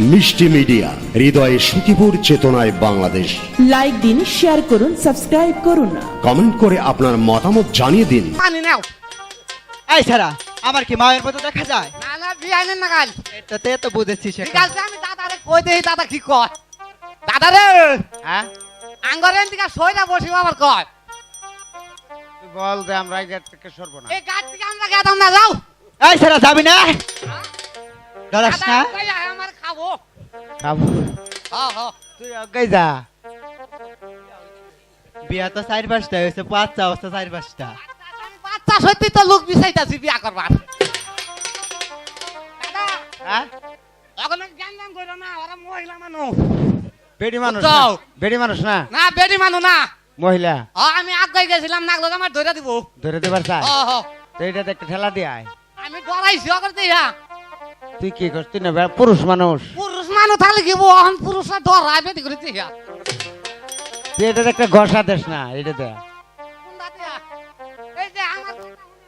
মিষ্টি মিডিয়া হৃদয়ে সুখীপুর চেতনায় বাংলাদেশ। লাইক দিন শেয়ার করুন সাবস্ক্রাইব করুন কমেন্ট করে আপনার মতামত জানিয়ে দিন। পানি নাও। এই ছাড়া আমার কি মায়ের মতো দেখা যায়? না না বিয়াইলেন না কাল এটাতে তো বুঝেছি ঠিক সেটা আছে আমি দাদারে কই দেই দাদা কি কয়? দাদা রে হ্যাঁ? আঙ্গরেন দিকে সইরা বসিব আবার কয়? বল যে আমরা এই গেট থেকে সরবো না। এই গাছ থেকে আমরা গেতাম না যাও। এই ছাড়া যাবি না? ডরাস না আমার খাব। খাব? হ্যাঁ হ্যাঁ তুই আগে যা। বিয়া তো চার পাঁচটা হয়েছে পাঁচটা অবস্থা চার পাঁচটা। বাচ্চা সত্যি তো লোক বিচাইতাছি বিয়া করবার। হ্যাঁ? এখন জ্ঞান জ্ঞান করো না ওরা মহিলা মানুষ। বেডি মানুষ বেডি মানুষ না? না বেডি মানুষ না। মহিলা? হ আমি আগাই গেছিলাম নাগলো আমার ধরে দিব। ধরে দেবার চাই? হ হ। তো এটাতে একটা ঠেলা দিয়ে আয়। আমি ডরাইছি তুই কি করছিস? তুই না বে- পুরুষ মানুষ। পুরুষ মানুষ থাকলে কি বহন পুরুষরা ডরাই বেটি করে দিয়া তুই এটাতে একটা ঘষা দেস না শুনো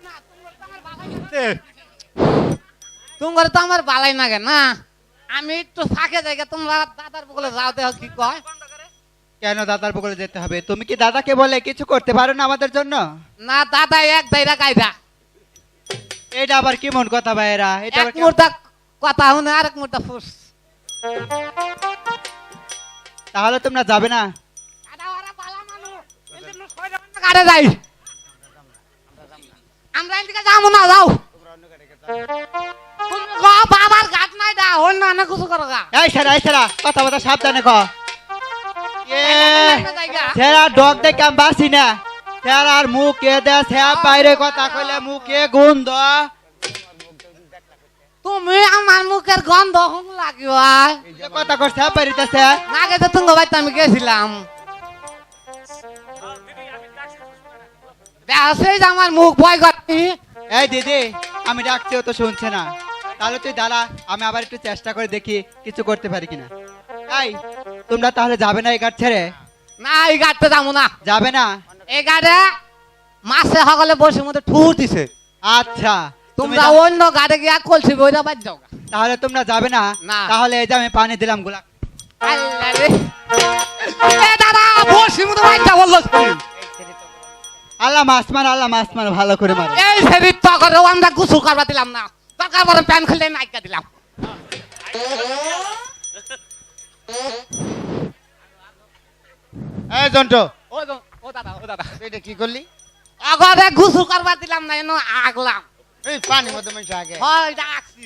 না, তোমার তো আমার বালাই না। আমি একটু ফাঁকে যাই তোমরা দাদার বলে যাও দেহ কি কয়। কেন দাদার বগলে যেতে হবে? তুমি কি দাদাকে বলে কিছু করতে পারো না আমাদের জন্য? না দাদা এক দাইরা কায়দা এটা আবার কি মন কথা ভাইরা এটা মুহূর্তে কথা শুনে আরেক মুহূর্তে ফুস। তাহলে তোমরা যাবে না? দাদা ওরা বালা মানুষ এই জন্য সইরা অন্য গাড়ে যাই। আমরা এদিকে যাব না যাও। বাবার ঘাট নাই দা অন্য অনেক কিছু করো গা। এই সেরা এই সেরা কথা কথা সাবধানে ক। এ জায়গা। সেরা ডগ দেখে আমি বাসি না। সেরার মুখ এ দে সেরা বাইরে কথা কইলে মুখে গন্ধ। তুমি আমার মুখের গন্ধ হুম লাগিব কথা সেরা বাইরিতেছে আগে তো তুমি আমি গেছিলাম। আমার মুখ ভয় এই দিদি আমি তো শুনছে না। তাহলে তুই দাঁড়া আমি আবার একটু চেষ্টা করে দেখি কিছু করতে পারি কিনা। এই তোমরা তাহলে যাবে না এই ঘাট ছেড়ে? না এই গাড়িতে যাব না। যাবে না? এই গাড়ে মাসে সকলে বসে মধ্যে ঠুর দিছে। আচ্ছা। তোমরা অন্য গাড়ি গিয়া কলসি বইরা বাদ যাও তাহলে তোমরা যাবে না। তাহলে এই যে আমি পানি দিলাম গোলা আল্লাহ রে। এ দাদা বসি মতো বাচ্চা বলল আল্লাহ মাছ মার আল্লাহ মাছ মার ভালো করে মারো। এই তো করেও আমরা করবা দিলাম না। দরকার পরে প্যান খুললে নাইকা দিলাম। এই জন্ট। ও ও দাদা ও দাদা। এটা কি করলি? আগরে গুসু করবা দিলাম না এনো আগলাম। এই পানি মধ্যে মানুষ আগে। হয় ডাকছি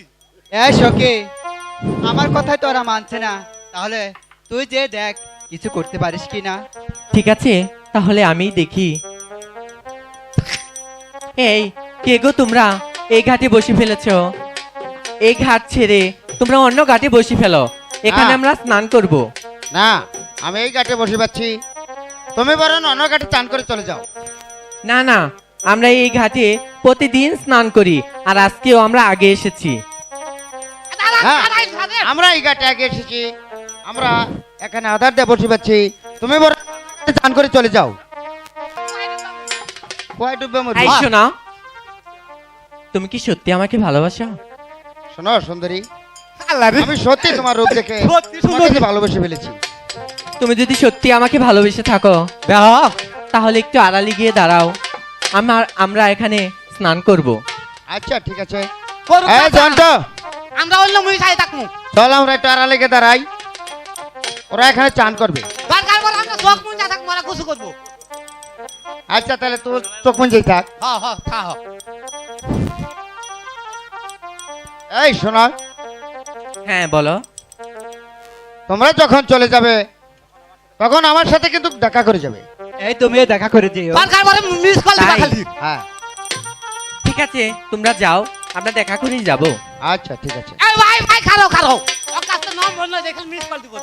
এই সখী আমার কথাই তো ওরা মানছে না। তাহলে তুই যে দেখ কিছু করতে পারিস কি না? ঠিক আছে তাহলে আমি দেখি। এই কে গো তোমরা? এই ঘাটে বসে ফেলেছো। এই ঘাট ছেড়ে তোমরা অন্য ঘাটে বসে ফেলো। এখানে না। আমরা স্নান করব। না আমি এই ঘাটে বসে পাচ্ছি। তুমি বরং অন্য ঘাটে চান করে চলে যাও। না না আমরা এই ঘাটে প্রতিদিন স্নান করি আর আজকেও আমরা আগে এসেছি। হ্যাঁ। আমরা এই ঘাটে আগে এসেছি। আমরা এখানে আধার দিয়ে বসে পাচ্ছি। তুমি চান করে চলে যাও। শোনা তুমি কি সত্যি আমাকে ভালোবাসো? শোনো সুন্দরী। আমি সত্যি তোমার রূপ দেখে তোমাকে ভালোবেসে ফেলেছি। তুমি যদি সত্যি আমাকে ভালোবেসে থাকো তাহলে একটু আড়ালে গিয়ে দাঁড়াও। আমার আমরা এখানে স্নান করব। আচ্ছা ঠিক আছে। এই। জন্ট আমরা অন্য মুই চাই থাকব। চল আমরা একটু আড়ালে গিয়ে দাঁড়াই। ওরা এখানে চান করবে। পরে আমরা চোখ করব। আচ্ছা তাহলে তোর চোখ মঞ্জেই থাক। হ্যাঁ হ্যাঁ হ্যাঁ এই শোনা। হ্যাঁ বলো। তোমরা যখন চলে যাবে তখন আমার সাথে কিন্তু দেখা করে যাবে। এই দেখা করে দিও। দরকার পরে মিস কল দিবা খালি। হ্যাঁ। ঠিক আছে তোমরা যাও আমরা দেখা করেই যাব। আচ্ছা ঠিক আছে। এই ভাই ভাই খারো খারো ওর কাছে নম্বর নয় মিস কল দিব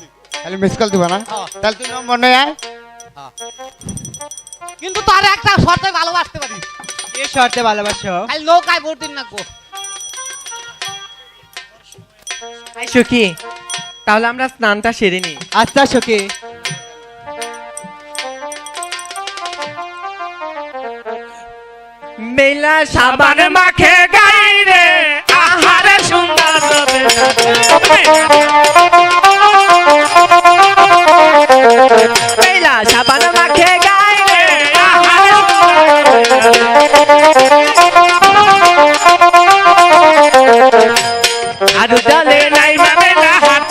তাহলে মিস কল দিবা না? হ্যাঁ। তাহলে তুই নম্বর আয় কিন্তু তার একটা শর্তে ভালোবাসতে পারি। এ শর্তে ভালোবাসো? খালি নৌকায় ভোট দিন না গো। এই সখী তাহলে আমরা স্নানটা সেরে নিই। আচ্ছা সখী। বেলা সাবান মাখে গাই রে, আহারে সুন্দর বেলা সাবান মাখে গাই রে, আহারে আর জানে নাই মানে না হাত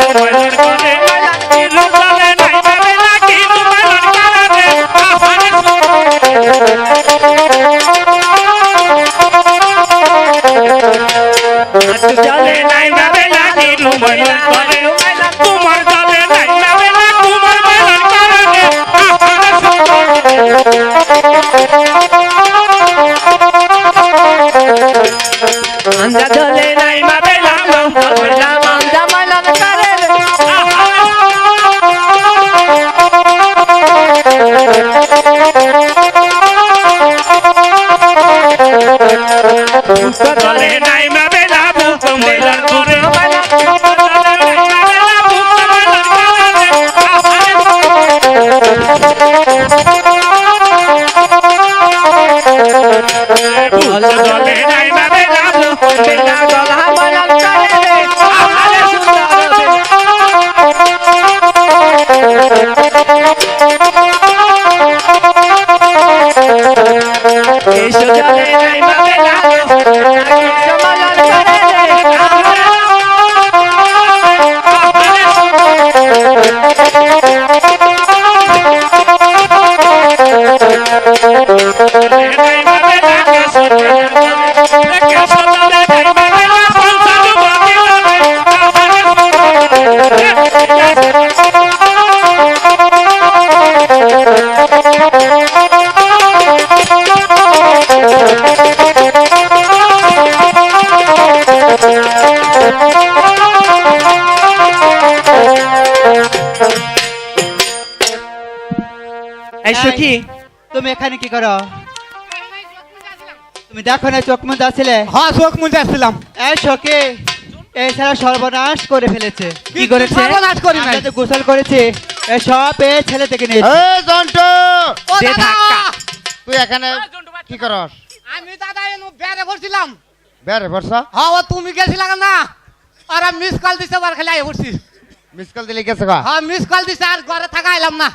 ভূত বেলা গলা মাইলার করে রে তুমি এখানে কি করো? তুমি দেখো না চোখ মুখ আসছিলে হ্যাঁ চোখ মুজে আসছিলাম। এই ছাড়া সর্বনাশ করে ফেলেছে। কি করেছে? সর্বনাশ করি নাই। যে গোসল করেছি। এই সব এই ছেলে থেকে নিয়েছে। এই জন্টু! ও দাদা! তুই এখানে কি করস? আমি দাদা এনু বের বর্ষা হ্যাঁ ও তুমি গেছিলা না? আর মিস কল দিছে বার খালি আই মিস কল দিলি গেছে গা? হ্যাঁ মিস কল দিছে আর ঘরে থাকা আইলাম না।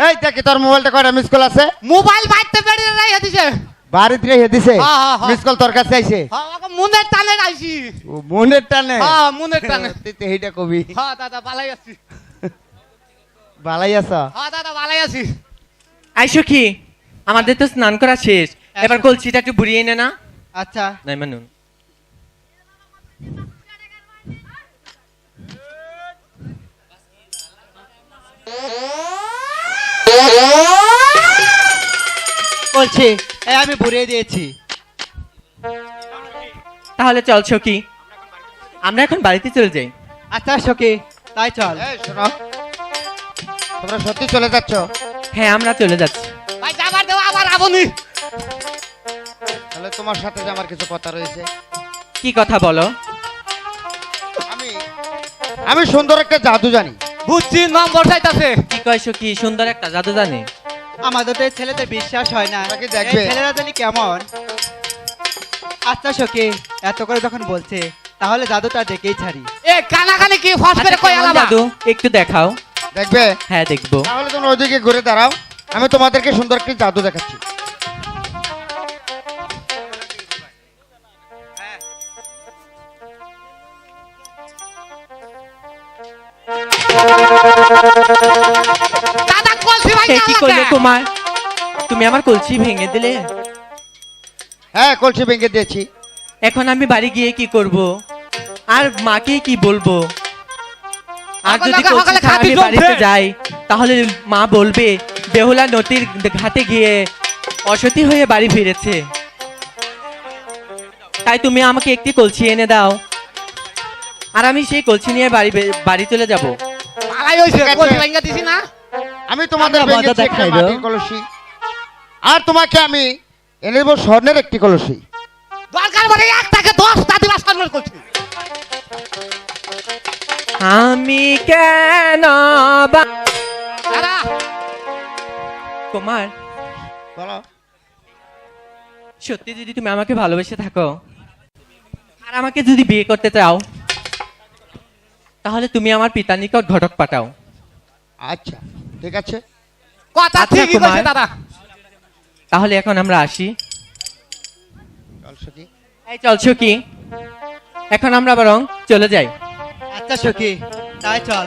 এই দেখি তোর মোবাইলটা কয়টা মিস কল আছে? মোবাইল বাইতে বেরিয়ে রাই দিছে বাড়িতে রেখে দিছে? হ্যাঁ, হ্যাঁ, হ্যাঁ। মিস কল তোর কাছে আইছে? হ্যাঁ মুনের টানে আইছি। ও, মনের টানে? হ্যাঁ মুনের টানে। তুই তো এইটা কবি। হ্যাঁ দাদা ভালাই আছি। ভালাই আছা? হ্যাঁ দাদা ভালাই আছি। সখী আমাদের তো স্নান করা শেষ। এবার কলসিটা একটু বুড়িয়ে নে না। আচ্ছা। নাই মানুন বলছি এই আমি বুড়িয়ে দিয়েছি। তাহলে চল সখী আমরা এখন বাড়িতে চলে যাই। আচ্ছা সখী তাই চল। এই শোনো তোমরা সত্যি চলে যাচ্ছ? হ্যাঁ আমরা চলে যাচ্ছি। ভাই যাবার দেও আবার আবনি। তাহলে তোমার সাথে যে আমার কিছু কথা রয়েছে। কি কথা বলো? আমি আমি সুন্দর একটা জাদু জানি। বুঝছি নম্বর চাইতাছে কি কয় সখী সুন্দর একটা জাদু জানে? আমাদের তো এই ছেলেদের বিশ্বাস হয় না। তাকে এই দেখবে। ছেলেরা জানি কেমন। আচ্ছা সখী এত করে যখন বলছে তাহলে জাদুটা দেখেই ছাড়ি। এ কানা কানে কি ফস করে আচ্ছা, কই কেমন আলাবা? জাদু? একটু দেখাও। দেখবে? হ্যাঁ দেখব। তাহলে তোমরা ওইদিকে ঘুরে দাঁড়াও। আমি তোমাদেরকে সুন্দর একটি জাদু দেখাচ্ছি। দাদা কলসি ভাই সে কি করল তোমার? তুমি আমার কলসি ভেঙে দিলে? হ্যাঁ কলসি ভেঙে দিয়েছি। এখন আমি বাড়ি গিয়ে কি করব? আর মাকে কি বলব? আর যদি কলসি আমি বাড়িতে যাই তাহলে মা বলবে বেহুলা নদীর ঘাটে গিয়ে অসতী হয়ে বাড়ি ফিরেছে। তাই তুমি আমাকে একটি কলসি এনে দাও। আর আমি সেই কলসি নিয়ে বাড়ি বাড়ি চলে যাব। ভালাই হইছে। কলসি ভাঙ্গা দিছি না। আমি তোমাদের ভেঙেছি মাটির কলসি। আর তোমাকে আমি এনে দেবো স্বর্ণের একটি কলসি। দরকার মানে একটাকে দশটা দিবা সার্ভার করছি। আমি কেন কুমার বলো। সত্যি যদি তুমি আমাকে ভালোবেসে থাকো আর আমাকে যদি বিয়ে করতে চাও তাহলে তুমি আমার পিতার নিকট ঘটক পাঠাও। আচ্ছা ঠিক আছে। কথা আচ্ছা, ঠিকই। কইছে দাদা। তাহলে এখন আমরা আসি। কলসি এই চলছো কি এখন আমরা বরং চলে যাই। আচ্ছা সখী তাই চল।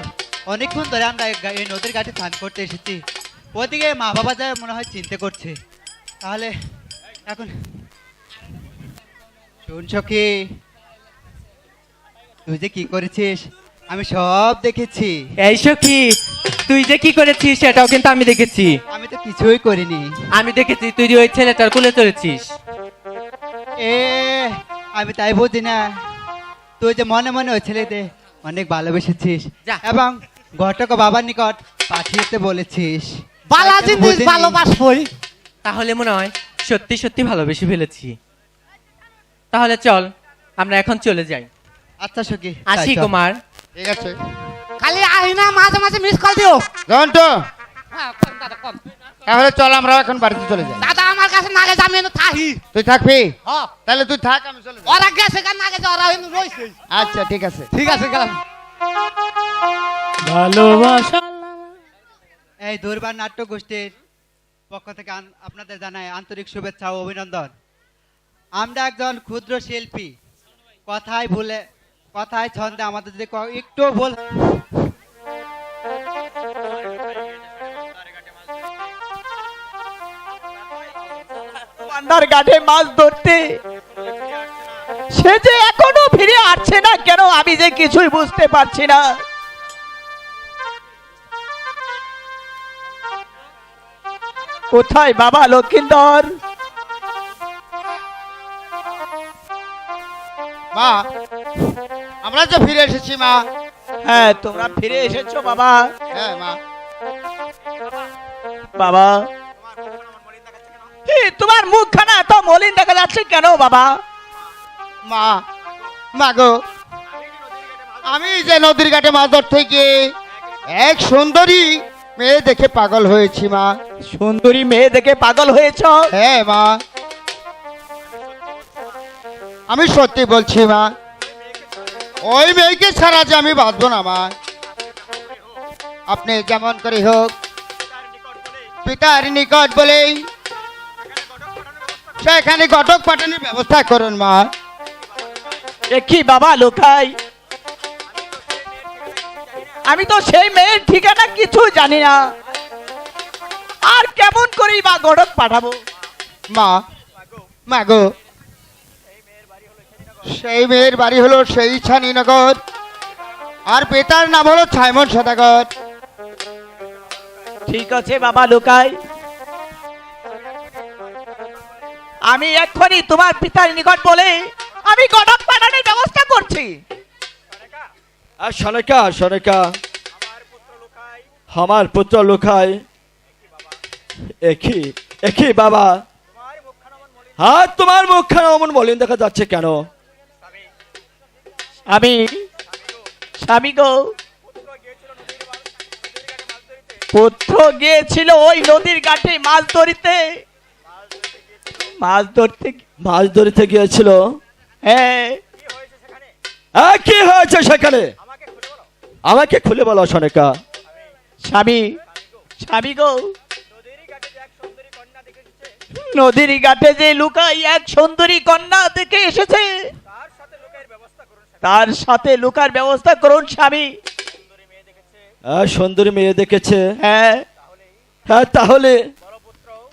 অনেকক্ষণ ধরে আমরা এই নদীর ঘাটে স্নান করতে এসেছি। ওদিকে মা বাবা যায় মনে হয় চিন্তা করছে। তাহলে এখন শুন সখী তুই যে কি করেছিস? আমি সব দেখেছি। এই সখী তুই যে কি করেছিস সেটাও কিন্তু আমি দেখেছি। আমি তো কিছুই করিনি। আমি দেখেছি তুই যে ওই ছেলেটার কোলে চড়েছিস। এ আমি তাই বুঝি না। তুই যে মনে মনে ওই ছেলেতে অনেক ভালোবেসেছিস যা। এবং ঘটক বাবার নিকট পাঠিয়েতে বলেছিস। বালা তাই তো জিনিস বুঝিনি। ভালোবাসবই। তাহলে মনে হয় সত্যি সত্যি ভালোবেসে ফেলেছি। তাহলে চল আমরা এখন চলে যাই। আচ্ছা সখী আসি চল। কুমার। ঠিক আছে। খালি আহি না মাঝে মাঝে মিস কল দিও। জন্টু হ্যাঁ, কম দাদা, কম। তাহলে চল আমরা এখন বাড়িতে চলে যাই। দাদা আমার কাছে নাগে যামি এনে থাহি তুই থাকবি? হ্যাঁ। তাহলে তুই থাক আমি চলে যাই। ওরা গেছে কার নাগে যা ওরা এনে রইছে। আচ্ছা ঠিক আছে। ঠিক আছে গেলাম। ভালোবাসা। এই দুর্বার নাট্য গোষ্ঠীর পক্ষ থেকে আপনাদের জানাই আন্তরিক শুভেচ্ছা ও অভিনন্দন। আমরা একজন ক্ষুদ্র শিল্পী। কথায় ভুলে কথায় ছন্দে আমাদের যদি একটু ভুল পান্ডার ঘাটে মাছ ধরতে। সে যে এখনও ফিরে আসছে না কেন আমি যে কিছুই বুঝতে পারছি না? কোথায় বাবা লক্ষিন্দর? মা আমরা যে ফিরে এসেছি মা। হ্যাঁ তোমরা ফিরে এসেছ বাবা। হ্যাঁ মা। বাবা। তোমার মুখখানা এত মলিন দেখা যাচ্ছে কেন বাবা? মা মা গো আমি যে নদীর ঘাটে মাছ ধরতে গিয়ে এক সুন্দরী মেয়ে দেখে পাগল হয়েছি মা। সুন্দরী মেয়ে দেখে পাগল হয়েছ? হ্যাঁ মা। আমি সত্যি বলছি মা ওই মেয়েকে ছাড়া যে আমি বাঁচবো না মা। আপনি যেমন করে হোক পিতার নিকট বলেই সেখানে ঘটক পাঠানোর ব্যবস্থা করুন মা। দেখি বাবা লোকাই। আমি তো সেই মেয়ের ঠিকানা কিছু জানি না। আর কেমন করেই বা গড়ক পাঠাবো? মা মা গো সেই মেয়ের বাড়ি হলো সেই ছানিনগর। আর পিতার নাম হলো ছাইমন সদাগর। ঠিক আছে বাবা লুকাই। আমি এক্ষুনি তোমার পিতার নিকট বলে আমি গড়ক পাঠানোর ব্যবস্থা করছি। আর সনেকা সনেকা। আমার পুত্র লুকায় একই একই বাবা। হ্যাঁ তোমার মুখখানা অমন বলেন দেখা যাচ্ছে কেন? আমি স্বামী গো। পুত্র গিয়েছিল ওই নদীর ঘাটে মাছ ধরিতে। মাছ ধরতে মাছ ধরিতে গিয়েছিল? হ্যাঁ। কি হয়েছে সেখানে? আমাকে খুলে বলো সনেকা। স্বামী স্বামী গো। নদীর ঘাটে যে লুকাই এক সুন্দরী কন্যা দেখে এসেছে। তার সাথে লুকার ব্যবস্থা করুন স্বামী। হ্যাঁ সুন্দরী মেয়ে দেখেছে। হ্যাঁ। হ্যাঁ তাহলে?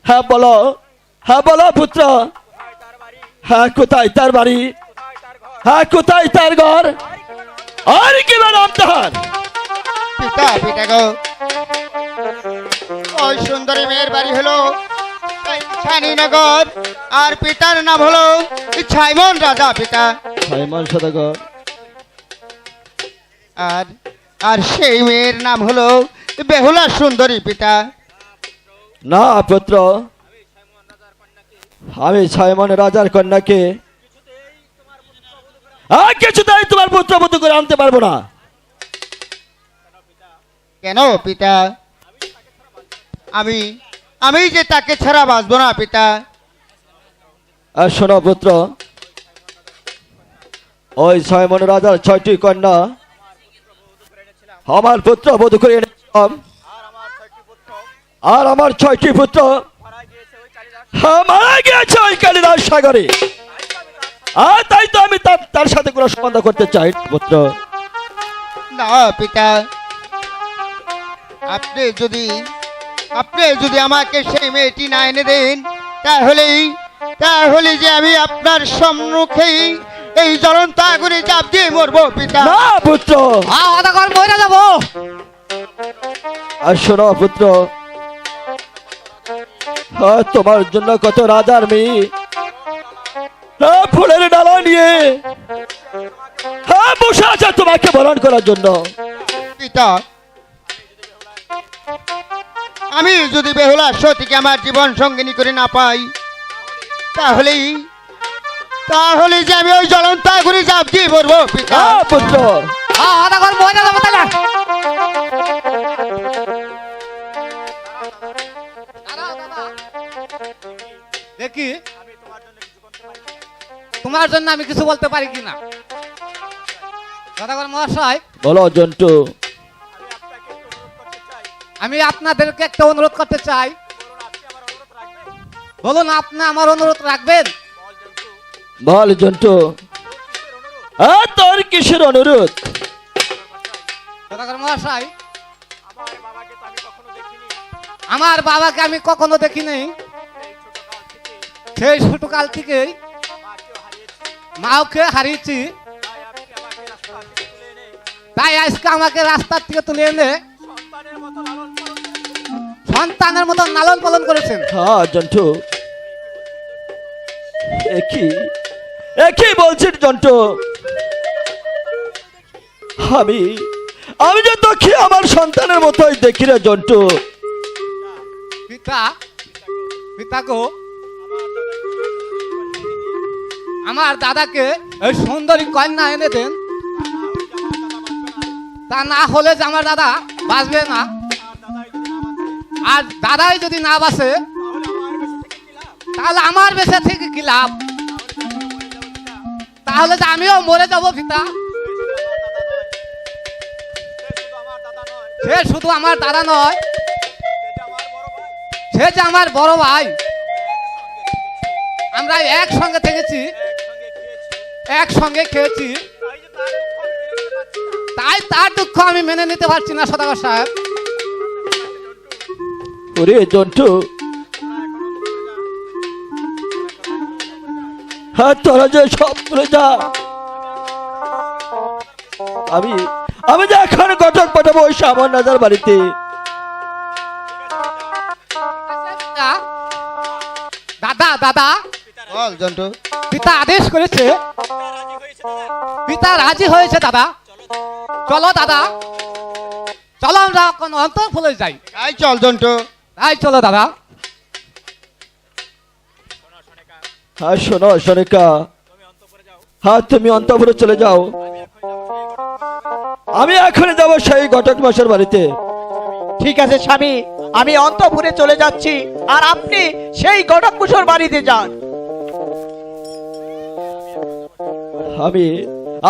হ্যাঁ বলো। হ্যাঁ বলো পুত্র। হ্যাঁ কোথায় তার বাড়ি? হ্যাঁ কোথায় তার ঘর? আর কি নাম তাহার পিতা পিতা গো। ওই সুন্দরী মেয়ের বাড়ি হলো ছানিনগর আর পিতার নাম হলো ছাইমন রাজা পিতা। সাইমন সদাগর। আর আর সেই মেয়ের নাম হলো বেহুলা সুন্দরী পিতা। না পুত্র আমি সাইমন রাজার কন্যাকে আর কিছুতেই তোমার পুত্র বধূ করে আনতে পারব না। কেন পিতা? আমি আমি যে তাকে ছাড়া বাঁচবো না পিতা। আর শোনো পুত্র ওই সাইমন রাজার ছয়টি কন্যা আমার পুত্র বধূ করে এনেছিলাম আর আমার ছয়টি পুত্র। হ্যাঁ, মারা গিয়েছে ওই কালিদাস সাগরে। আর তাই তো আমি তার সাথে কোনো সম্বন্ধ করতে চাই পুত্র। না পিতা। আপনি যদি আপনি যদি আমাকে সেই মেয়েটি না এনে দেন তাহলেই তাহলে যে আমি আপনার সম্মুখেই এই জ্বলন্ত আগুনে চাপ দিয়ে মরবো পিতা। না পুত্র। হ্যাঁ অদাকর মরে যাব। আর শোনো পুত্র। তোমার জন্য কত রাজার মেয়ে। ফুলের ডালা নিয়ে। হ্যাঁ, বসে আছে তোমাকে বরণ করার জন্য। পিতা আমি যদি বেহুলা সতীকে আমার জীবন সঙ্গিনী করে না পাই তাহলেই তাহলে যে আমি ওই জ্বলন্ত আগুনে চাপ দিয়ে মরবো পিতা। হ্যাঁ, পুত্র। যাব তাহলে। দেখি তোমার জন্য আমি কিছু বলতে পারি কিনা? দাদাগর মহাশয়। বলো জন্টু। আমি আপনাদেরকে একটা অনুরোধ করতে চাই। বলুন আপনি আমার অনুরোধ রাখবেন? বল জন্টু। তোর কিসের অনুরোধ? আমার বাবাকে আমি কখনো দেখিনি। সেই ছোটকাল থেকেই মাওকে হারিয়েছি। তাই আজকে আমাকে রাস্তার থেকে তুলে এনে সন্তানের মতো লালন পালন করেছেন। হ্যাঁ জন্টু। একই একই বলছিস জন্টু? আমি আমি যে তোকে আমার সন্তানের মতোই দেখি রে জন্টু। পিতা পিতা গো। আমার দাদাকে এই সুন্দরী কন্যা এনে দেন। তা না হলে যে আমার দাদা বাঁচবে না। আর দাদাই যদি না বাঁচে, তাহলে আমার বেঁচে থেকে কি লাভ? তাহলে যে আমিও মরে যাব পিতা। সে শুধু আমার দাদা নয়, সে যে আমার বড় ভাই। আমরা একসঙ্গে থেকেছি, একসঙ্গে খেয়েছি। তাই তার দুঃখ আমি মেনে নিতে পারছি না, সদাগর সাহেব। জন্টু হ্যাঁ তোরা যে সব ভুলে যা। আমি আমি যে এখন ঘটক পাঠাবো ওই রাজার বাড়িতে। দাদা দাদা। বল জন্টু। পিতা আদেশ করেছে। পিতা রাজি হয়েছে দাদা। চলো দাদা। চলো আমরা কোন অন্তর ফুলে যাই। তাই চল জন্টু। তাই চলো দাদা। হ্যাঁ শোনো সনিকা হ্যাঁ তুমি অন্তপুরে চলে যাও। আমি এখনই যাব সেই ঘটক মাসের বাড়িতে। ঠিক আছে স্বামী। আমি অন্তপুরে চলে যাচ্ছি আর আপনি সেই গটক কুশোর বাড়িতে যান। আমি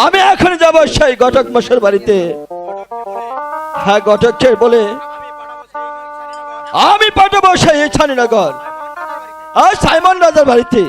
আমি এখন যাব সেই ঘটক মাসের বাড়িতে। হ্যাঁ ঘটককে বলে আমি পাঠাবো সেই ছানিনগর আর সাইমন রাজার বাড়িতে।